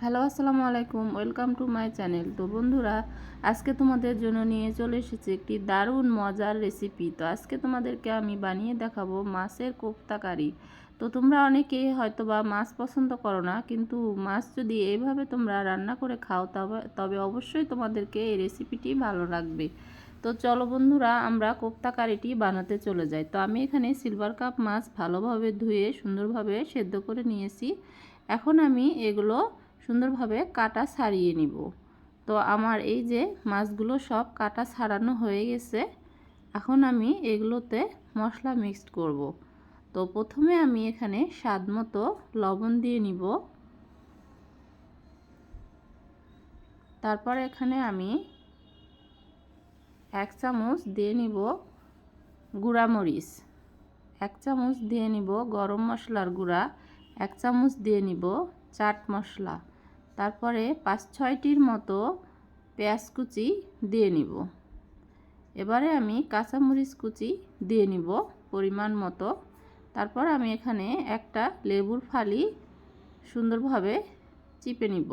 Hello, আসসালামু আলাইকুম, welcome to my channel. তো বন্ধুরা, আজকে তোমাদের জন্য নিয়ে চলে এসেছি একটি দারুণ মজার রেসিপি তো আজকে তোমাদেরকে আমি বানিয়ে দেখাবো মাছের কোপ্তা কারি। তো তোমরা অনেকেই হয়তো বা মাছ পছন্দ করো না, কিন্তু মাছ যদি এইভাবে তোমরা রান্না করে খাও, তবে তবে অবশ্যই তোমাদেরকে এই রেসিপিটি ভালো লাগবে। তো চলো বন্ধুরা, আমরা কোপ্তা কারিটি বানাতে চলে যাই। তো আমি এখানে সিলভার কাপ মাছ ভালোভাবে ধুয়ে সুন্দরভাবে সেদ্ধ করে নিয়েছি। এখন আমি এগুলো সুন্দরভাবে কাটা ছাড়িয়ে নিব। তো আমার এই যে মাছগুলো সব কাটা ছাড়ানো হয়ে গেছে, এখন আমি এগুলোতে মশলা মিক্সড করব। তো প্রথমে আমি এখানে স্বাদ মতো লবণ দিয়ে নিব। তারপর এখানে আমি এক চামচ দিয়ে নিব গুঁড়ামরিচ। এক চামচ দিয়ে নিব গরম মশলার গুঁড়া। এক চামচ দিয়ে নিব চাট মশলা। তারপরে পাঁচ ছয়টির মতো পেঁয়াজ কুচি দিয়ে নিব। এবারে আমি কাঁচামরিচ কুচি দিয়ে নিব পরিমাণ মতো। তারপর আমি এখানে একটা লেবুর ফালি সুন্দরভাবে চিপে নিব।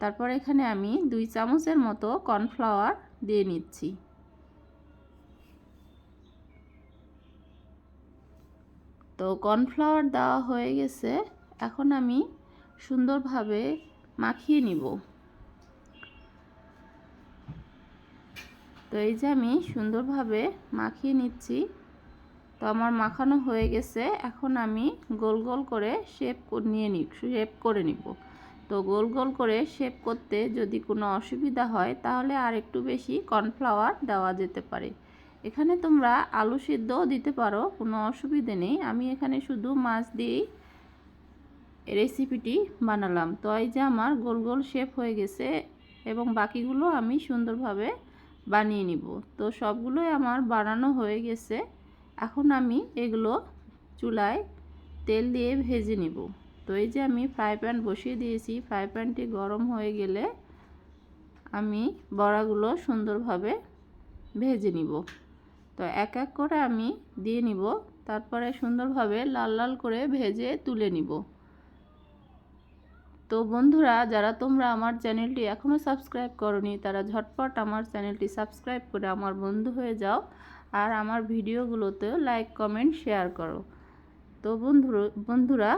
তারপর এখানে আমি দুই চামচের মতো কর্নফ্লাওয়ার দিয়ে নিচ্ছি। তো কর্নফ্লাওয়ার দেওয়া হয়ে গেছে। এখন আমি সুন্দরভাবে মাখিয়ে নিব। তো এই যে আমি সুন্দরভাবে মাখিয়ে নিচ্ছি। তো আমার মাখানো হয়ে গেছে। এখন আমি গোল গোল করে শেপ নিয়ে নিই শেপ করে নিব। তো গোল গোল করে শেপ করতে যদি কোনো অসুবিধা হয়, তাহলে আর একটু বেশি কর্নফ্লাওয়ার দেওয়া যেতে পারে। এখানে তোমরা আলু সিদ্ধও দিতে পারো, কোনো অসুবিধে নেই। আমি এখানে শুধু মাছ দিয়েই রেসিপিটি বানালাম। তো এই যে আমার গোল গোল শেপ হয়ে গেছে এবং বাকিগুলো আমি সুন্দরভাবে বানিয়ে নিব। তো সবগুলোই আমার বানানো হয়ে গেছে। এখন আমি এগুলো চুলায় তেল দিয়ে ভেজে নিব। তো এই যে আমি ফ্রাই প্যান বসিয়ে দিয়েছি। ফ্রাই প্যানটি গরম হয়ে গেলে আমি বড়াগুলো সুন্দরভাবে ভেজে নিব। তো এক এক করে আমি দিয়ে নিব। তারপরে সুন্দরভাবে লাল লাল করে ভেজে তুলে নিব। তো বন্ধুরা, যারা তোমরা আমার চ্যানেলটি এখনও সাবস্ক্রাইব করনি, তারা ঝটপট আমার চ্যানেলটি সাবস্ক্রাইব করে আমার বন্ধু হয়ে যাও আর আমার ভিডিওগুলোতেও লাইক, কমেন্ট, শেয়ার করো। তো বন্ধু বন্ধুরা,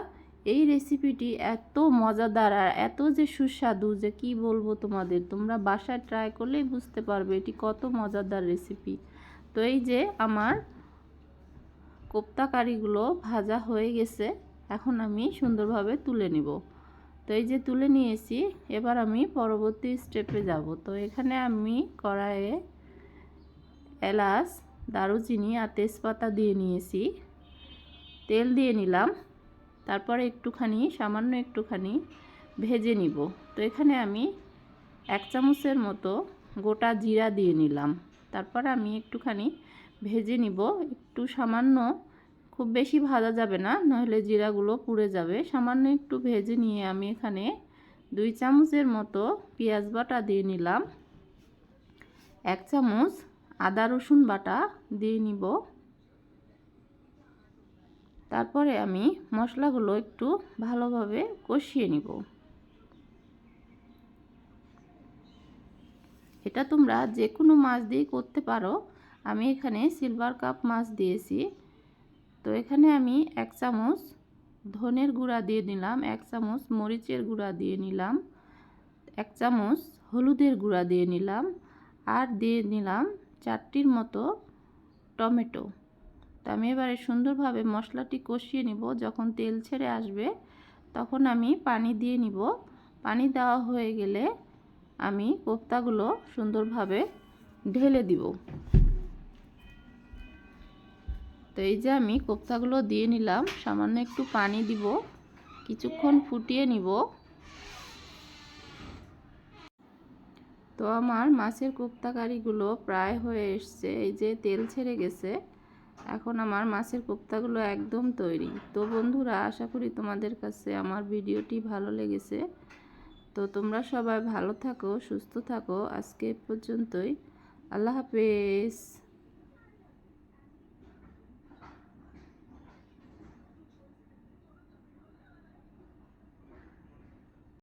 এই রেসিপিটি এত মজাদার আর এত যে সুস্বাদু যে কি বলব তোমাদের, তোমরা বাসায় ট্রাই করলেই বুঝতে পারবে এটি কত মজাদার রেসিপি। তো এই যে আমার কোপ্তা কারিগুলো ভাজা হয়ে গেছে, এখন আমি সুন্দরভাবে তুলে নিব। তো এই যে তুলে নিয়েছি, এবার আমি পরবর্তী স্টেপে যাব। তো এখানে আমি কড়াইয়ে এলাচ, দারুচিনি আর তেজপাতা দিয়ে নিয়েছি। তেল দিয়ে নিলাম, তারপরে একটুখানি, সামান্য একটুখানি ভেজে নিব। তো এখানে আমি এক চামচের মতো গোটা জিরা দিয়ে নিলাম। তারপর আমি একটুখানি ভেজে নিব, একটু সামান্য খুব বেশি ভাজা যাবে না, নইলে জিরাগুলো পুড়ে যাবে। সামান্য একটু ভেজে নিয়ে আমি এখানে দুই চামচের মতো পেঁয়াজ বাটা দিয়ে নিলাম। এক চামচ আদা রসুন বাটা দিয়ে নিব। তারপরে আমি মশলাগুলো একটু ভালোভাবে কষিয়ে নিব। এটা তোমরা যে কোনো মাছ দিয়ে করতে পারো। আমি এখানে সিলভার কাপ মাছ দিয়েছি। তো এখানে আমি এক চামচ ধনের গুঁড়া দিয়ে নিলাম, এক চামচ মরিচের গুঁড়া দিয়ে নিলাম, এক চামচ হলুদের গুঁড়া দিয়ে নিলাম আর দিয়ে নিলাম চারটির মতো টমেটো। তো আমি এবারে সুন্দরভাবে মশলাটি কষিয়ে নিব, যখন তেল ছেড়ে আসবে তখন আমি পানি দিয়ে নিব। পানি দেওয়া হয়ে গেলে আমি কোপ্তাগুলো সুন্দরভাবে ঢেলে দিব। তো এই যে আমি কোপ্তাগুলো দিয়ে নিলাম, সামান্য একটু পানি দিব, কিছুক্ষণ ফুটিয়ে নিব। তো আমার মাছের কোপ্তা কারিগুলো প্রায় হয়ে এসছে, এই যে তেল ছেড়ে গেছে। এখন আমার মাছের কোপ্তাগুলো একদম তৈরি। তো বন্ধুরা, আশা করি তোমাদের কাছে আমার ভিডিওটি ভালো লেগেছে। তো তোমরা সবাই ভালো থাকো, সুস্থ থাকো। আজকে পর্যন্তই। আল্লাহ হাফেজ।